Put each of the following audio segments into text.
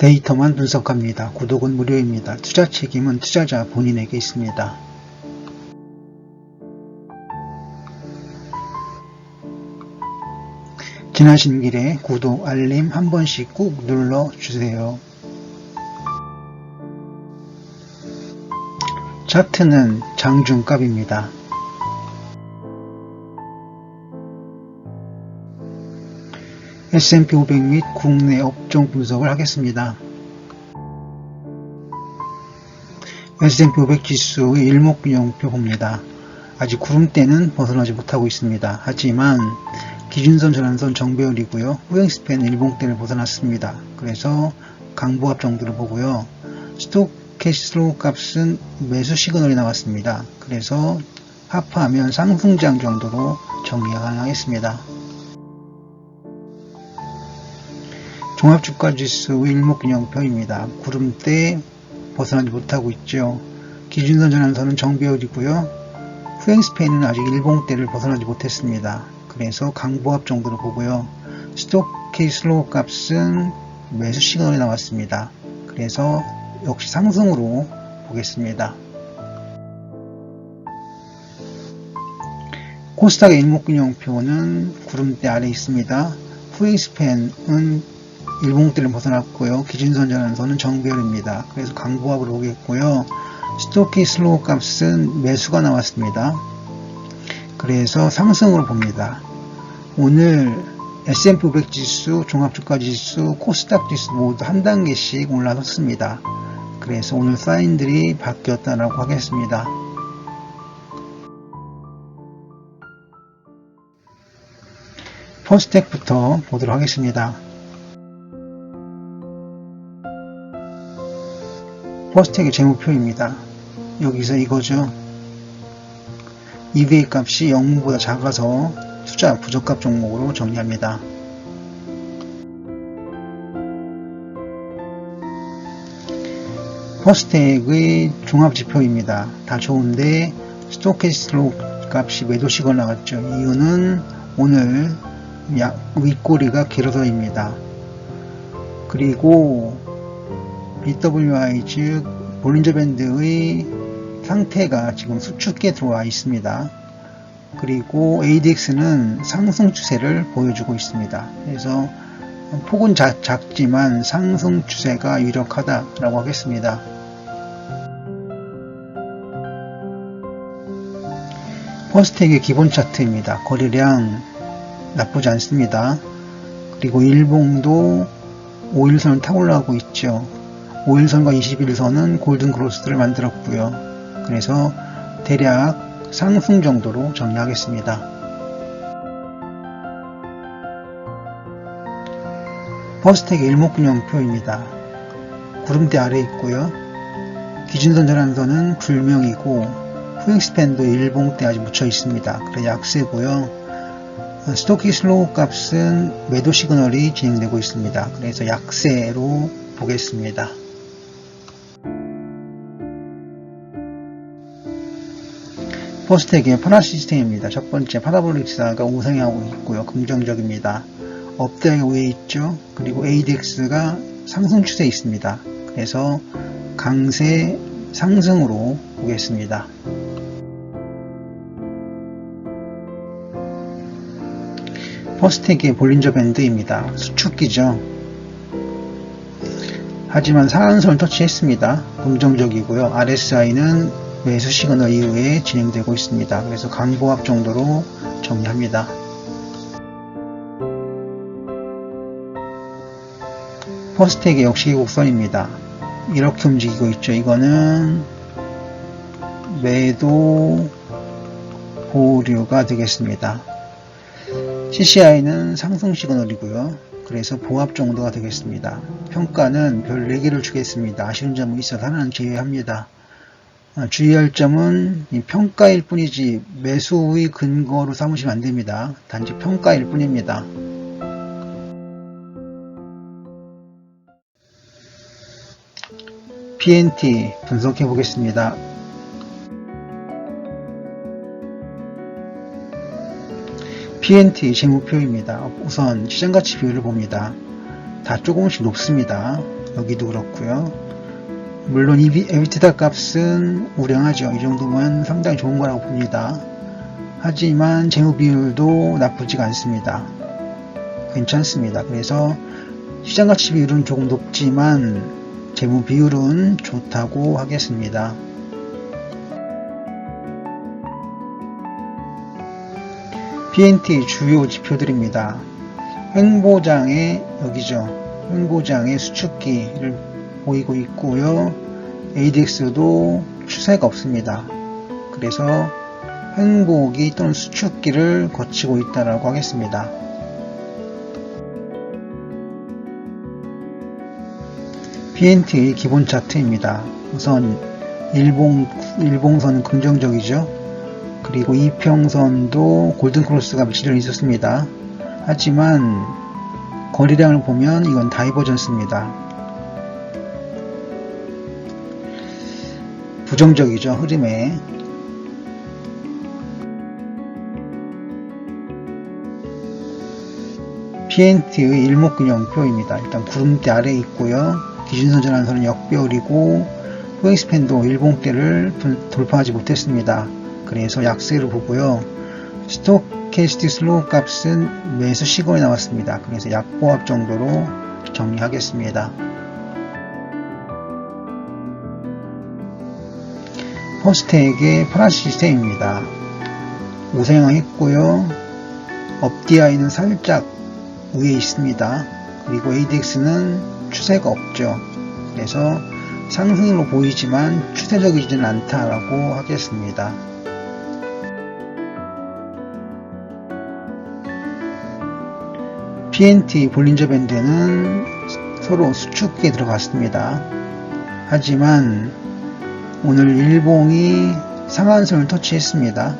데이터만 분석합니다. 구독은 무료입니다. 투자 책임은 투자자 본인에게 있습니다. 지나신 길에 구독, 알림 한 번씩 꾹 눌러주세요. 차트는 장중값입니다. S&P 500 및 국내 업종 분석을 하겠습니다. S&P 500 지수의 일목균형표 봅니다. 아직 구름대는 벗어나지 못하고 있습니다. 하지만 기준선 전환선 정배열이고요. 후행스팬 일봉대를 벗어났습니다. 그래서 강보합 정도를 보고요. 스토캐스로 값은 매수 시그널이 나왔습니다. 그래서 하파하면 상승장 정도로 정리가 가능하겠습니다. 종합주가지수 일목균형표입니다. 구름대 벗어나지 못하고 있죠. 기준선 전환선은 정배열이고요. 후행스팬은 아직 일봉대를 벗어나지 못했습니다. 그래서 강보합 정도로 보고요. 스토키 슬로우 값은 매수 시그널이 나왔습니다. 그래서 역시 상승으로 보겠습니다. 코스닥의 일목균형표는 구름대 아래 있습니다. 후행스팬은 일봉대를 벗어났고요. 기준선 전환선은 정배열입니다. 그래서 강보합으로 보겠고요. 스토키 슬로우 값은 매수가 나왔습니다. 그래서 상승으로 봅니다. 오늘 S&P 500 지수, 종합주가 지수, 코스닥 지수 모두 한 단계씩 올라섰습니다. 그래서 오늘 사인들이 바뀌었다라고 하겠습니다. 퍼스텍부터 보도록 하겠습니다. 퍼스텍의 재무표입니다. 여기서 이거죠. EVA 값이 0보다 작아서 투자 부적합 종목으로 정리합니다. 퍼스텍의 종합지표입니다. 다 좋은데 스토캐스로 값이 매도식을 나왔죠. 이유는 오늘 윗꼬리가 길어서입니다. 그리고 BWI 즉 볼린저 밴드의 상태가 지금 수축기에 들어와 있습니다. 그리고 ADX는 상승 추세를 보여주고 있습니다. 그래서 폭은 작, 작지만 상승 추세가 유력하다라고 하겠습니다. 퍼스텍의 기본 차트입니다. 거래량 나쁘지 않습니다. 그리고 일봉도 5일선을 타고 올라가고 있죠. 5일선과 21선은 골든 크로스를 만들었고요. 그래서 대략 상승 정도로 정리하겠습니다. 퍼스텍의 일목균형표입니다. 구름대 아래 있고요. 기준선 전환선은 불명이고 후행스팬도 일봉대 아직 묻혀 있습니다. 그래 약세고요. 스토키 슬로우 값은 매도 시그널이 진행되고 있습니다. 그래서 약세로 보겠습니다. 포스텍의 파라 시스템입니다. 첫 번째 파라볼릭스가 우상향하고 있고요. 긍정적입니다. 업대가 위에 있죠. 그리고 ADX가 상승 추세에 있습니다. 그래서 강세 상승으로 보겠습니다. 퍼스텍의 볼린저 밴드입니다. 수축기죠. 하지만 상한선을 터치했습니다. 긍정적이고요. RSI는 매수 시그널 이후에 진행되고 있습니다. 그래서 강보합 정도로 정리합니다. 퍼스텍의 역시 곡선입니다. 이렇게 움직이고 있죠. 이거는 매도 보류가 되겠습니다. CCI는 상승 시그널이고요. 그래서 보합 정도가 되겠습니다. 평가는 별 4개를 주겠습니다. 아쉬운 점은 있어서 하나는 제외합니다. 아, 주의할 점은 평가일 뿐이지 매수의 근거로 삼으시면 안됩니다. 단지 평가일 뿐입니다. PNT 분석해 보겠습니다. PNT 재무표입니다. 우선 시장가치 비율을 봅니다. 다 조금씩 높습니다. 여기도 그렇고요. 물론 에비티다 값은 우량하죠. 이 정도면 상당히 좋은 거라고 봅니다. 하지만 재무 비율도 나쁘지가 않습니다. 괜찮습니다. 그래서 시장 가치 비율은 조금 높지만 재무 비율은 좋다고 하겠습니다. PNT 주요 지표들입니다. 횡보장의 여기죠. 횡보장의 수축기를 보이고 있고요. ADX도 추세가 없습니다. 그래서 횡보기 또는 수축기를 거치고 있다라고 하겠습니다. PNT의 기본 차트입니다. 우선 일봉, 일봉선은 긍정적이죠. 그리고 이평선도 골든크로스가 며칠 전에 있었습니다. 하지만 거래량을 보면 이건 다이버전스입니다. 부정적이죠, 흐름에. PNT의 일목균형표입니다. 일단 구름대 아래에 있고요. 기준선 전환선은 역배열이고 후행스팬도 일봉대를 돌파하지 못했습니다. 그래서 약세를 보고요. 스토캐스틱 슬로우 값은 매수 시건에 나왔습니다. 그래서 약보합 정도로 정리하겠습니다. 퍼스트에게 파란 시스템입니다. 우상향 했고요. 업디아이는 살짝 위에 있습니다. 그리고 ADX는 추세가 없죠. 그래서 상승으로 보이지만 추세적이지는 않다라고 하겠습니다. PNT 볼린저 밴드는 서로 수축기에 들어갔습니다. 하지만 오늘 일봉이 상한선을 터치했습니다.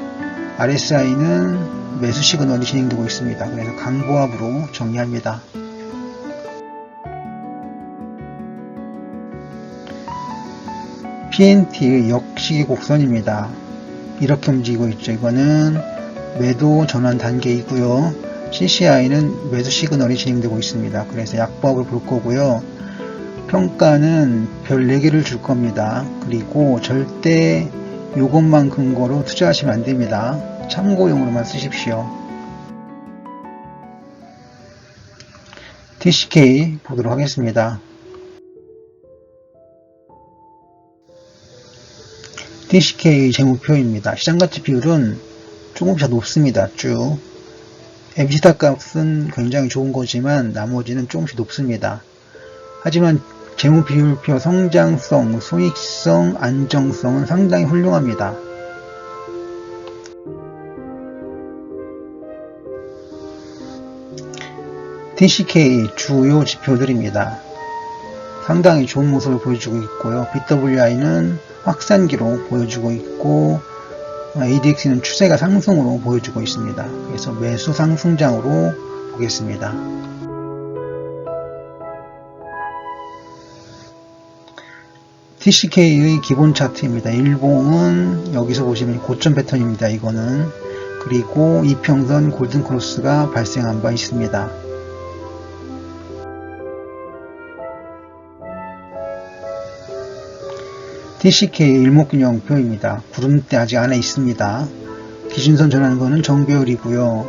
RSI는 매수 시그널이 진행되고 있습니다. 그래서 강보합으로 정리합니다. PNT의 역시기 곡선입니다. 이렇게 움직이고 있죠. 이거는 매도 전환 단계이고요. CCI는 매수 시그널이 진행되고 있습니다. 그래서 약보합을 볼 거고요. 평가는 별 4개를 줄 겁니다. 그리고 절대 이것만 근거로 투자하시면 안 됩니다. 참고용으로만 쓰십시오. TCK 보도록 하겠습니다. TCK 재무표입니다. 시장가치 비율은 조금씩 높습니다. 쭉. 에비시타 값은 굉장히 좋은 거지만 나머지는 조금씩 높습니다. 하지만 재무 비율표 성장성, 수익성, 안정성은 상당히 훌륭합니다. TCK 주요 지표들입니다. 상당히 좋은 모습을 보여주고 있고요. BWI는 확산기로 보여주고 있고 ADX는 추세가 상승으로 보여주고 있습니다. 그래서 매수 상승장으로 보겠습니다. TCK의 기본 차트입니다. 일봉은 여기서 보시면 고점 패턴입니다. 이거는 그리고 이평선 골든 크로스가 발생한 바 있습니다. TCK 일목균형표입니다. 구름대 아직 안에 있습니다. 기준선 전하는 거는 정배열이고요.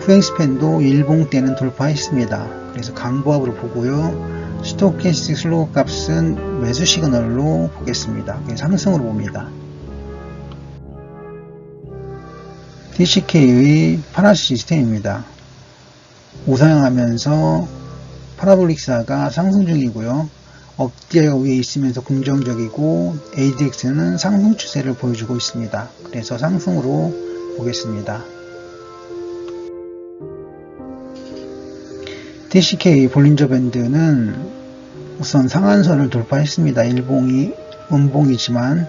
후행스팬도 일봉대는 돌파했습니다. 그래서 강보합으로 보고요. 스토캐스틱 슬로우 값은 매수 시그널로 보겠습니다. 상승으로 봅니다. TCK의 파라 시스템입니다. 우상향하면서 파라볼릭사가 상승 중이고요. 업디아가 위에 있으면서 긍정적이고 ADX는 상승 추세를 보여주고 있습니다. 그래서 상승으로 보겠습니다. TCK 볼린저 밴드는 우선 상한선을 돌파했습니다. 일봉이 음봉이지만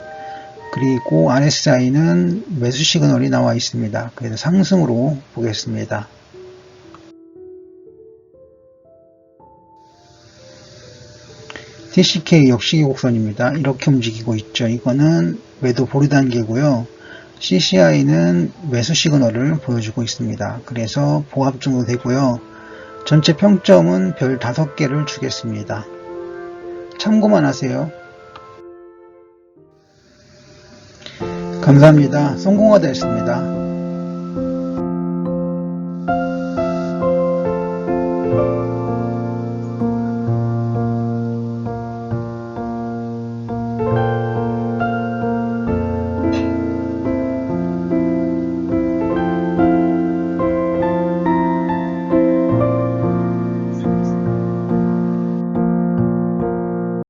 그리고 RSI는 매수 시그널이 나와 있습니다. 그래서 상승으로 보겠습니다. TCK 역시 기 곡선입니다. 이렇게 움직이고 있죠. 이거는 매도 보리 단계고요. CCI는 매수 시그널을 보여주고 있습니다. 그래서 보합 정도 되고요. 전체 평점은 별 5개를 주겠습니다. 참고만 하세요. 감사합니다. 성공하다 했습니다.